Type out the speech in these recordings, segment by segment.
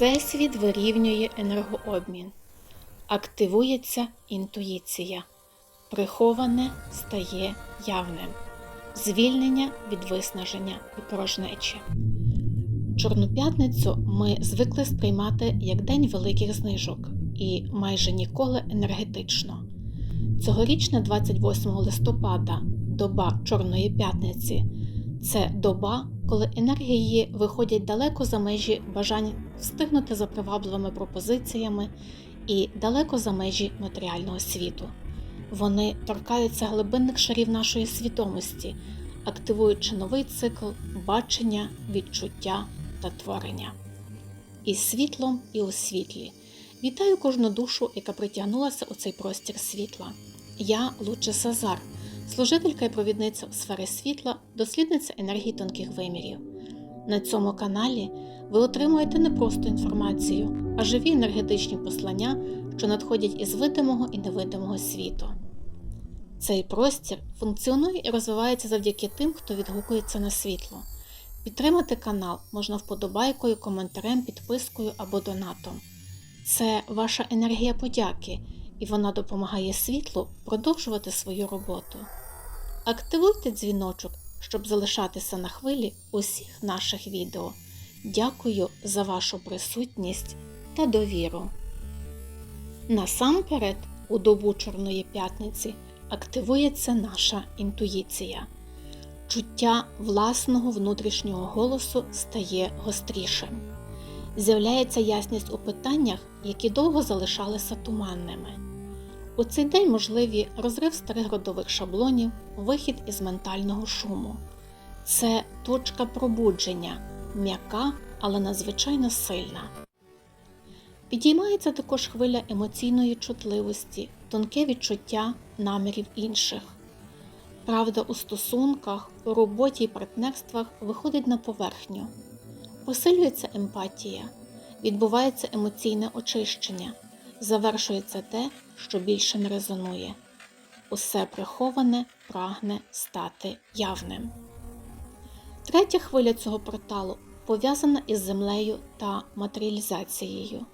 Всесвіт вирівнює енергообмін. Активується інтуїція. Приховане стає явним. Звільнення від виснаження і порожнечі. Чорну п'ятницю ми звикли сприймати як день великих знижок і майже ніколи енергетично. Цьогорічне 28 листопада, доба Чорної п'ятниці, це доба, коли енергії виходять далеко за межі бажань встигнути за привабливими пропозиціями і далеко за межі матеріального світу. Вони торкаються глибинних шарів нашої свідомості, активуючи новий цикл бачення, відчуття та творення. І світлом, і у світлі. Вітаю кожну душу, яка притягнулася у цей простір світла. Я Луче Сазар, служителька і провідниця у сфери світла, дослідниця енергії тонких вимірів. На цьому каналі ви отримуєте не просто інформацію, а живі енергетичні послання, що надходять із видимого і невидимого світу. Цей простір функціонує і розвивається завдяки тим, хто відгукується на світло. Підтримати канал можна вподобайкою, коментарем, підпискою або донатом. Це ваша енергія подяки, і вона допомагає світлу продовжувати свою роботу. Активуйте дзвіночок, щоб залишатися на хвилі усіх наших відео. Дякую за вашу присутність та довіру. Насамперед, у добу Чорної п'ятниці активується наша інтуїція. Чуття власного внутрішнього голосу стає гострішим. З'являється ясність у питаннях, які довго залишалися туманними. У цей день можливі розрив старих родових шаблонів, вихід із ментального шуму. Це точка пробудження, м'яка, але надзвичайно сильна. Підіймається також хвиля емоційної чутливості, тонке відчуття намірів інших. Правда у стосунках, у роботі і партнерствах виходить на поверхню. Посилюється емпатія, відбувається емоційне очищення, завершується те, що більше не резонує. Усе приховане прагне стати явним. Третя хвиля цього порталу пов'язана із землею та матеріалізацією.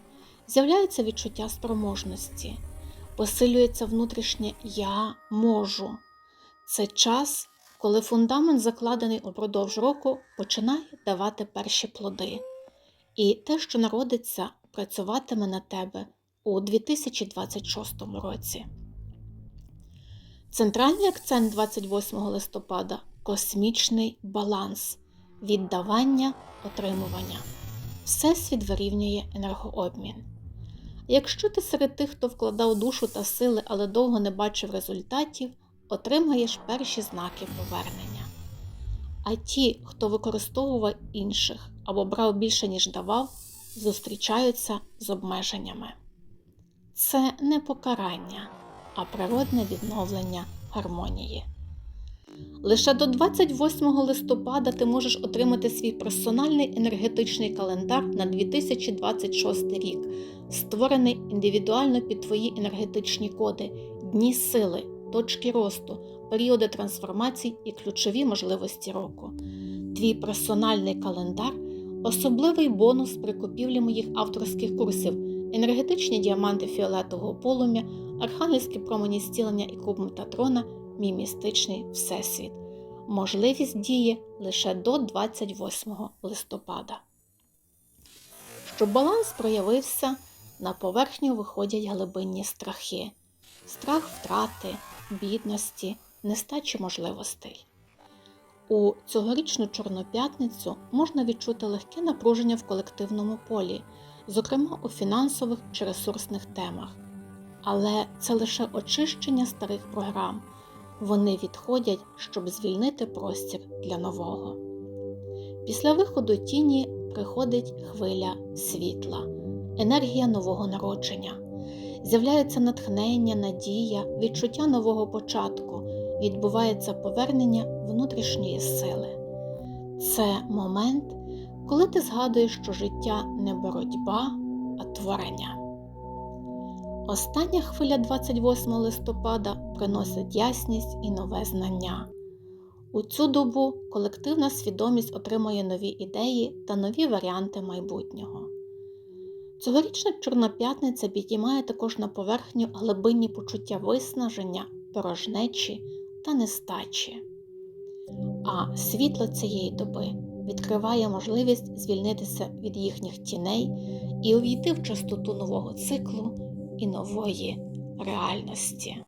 З'являється відчуття спроможності, посилюється внутрішнє Я можу. Це час, коли фундамент, закладений упродовж року, починає давати перші плоди. І те, що народиться, працюватиме на тебе у 2026 році. Центральний акцент 28 листопада космічний баланс, віддавання, отримування. Всесвіт вирівнює енергообмін. Якщо ти серед тих, хто вкладав душу та сили, але довго не бачив результатів, отримаєш перші знаки повернення. А ті, хто використовував інших або брав більше, ніж давав, зустрічаються з обмеженнями. Це не покарання, а природне відновлення гармонії. Лише до 28 листопада ти можеш отримати свій персональний енергетичний календар на 2026 рік, створений індивідуально під твої енергетичні коди, дні сили, точки росту, періоди трансформацій і ключові можливості року. Твій персональний календар особливий бонус при купівлі моїх авторських курсів, енергетичні діаманти фіолетового полум'я, архангельські промені зцілення і куб Метатрона, мій містичний всесвіт. Можливість діє лише до 28 листопада. Щоб баланс проявився, на поверхню виходять глибинні страхи, страх втрати, бідності, нестачі можливостей. У цьогорічну Чорну п'ятницю можна відчути легке напруження в колективному полі, зокрема у фінансових чи ресурсних темах. Але це лише очищення старих програм. Вони відходять, щоб звільнити простір для нового. Після виходу тіні приходить хвиля світла, енергія нового народження. З'являється натхнення, надія, відчуття нового початку, відбувається повернення внутрішньої сили. Це момент, коли ти згадуєш, що життя не боротьба, а творення. Остання хвиля 28 листопада приносить ясність і нове знання. У цю добу колективна свідомість отримує нові ідеї та нові варіанти майбутнього. Цьогорічна Чорна п'ятниця підіймає також на поверхню глибинні почуття виснаження, порожнечі та нестачі. А світло цієї доби відкриває можливість звільнитися від їхніх тіней і увійти в частоту нового циклу і нової реальності.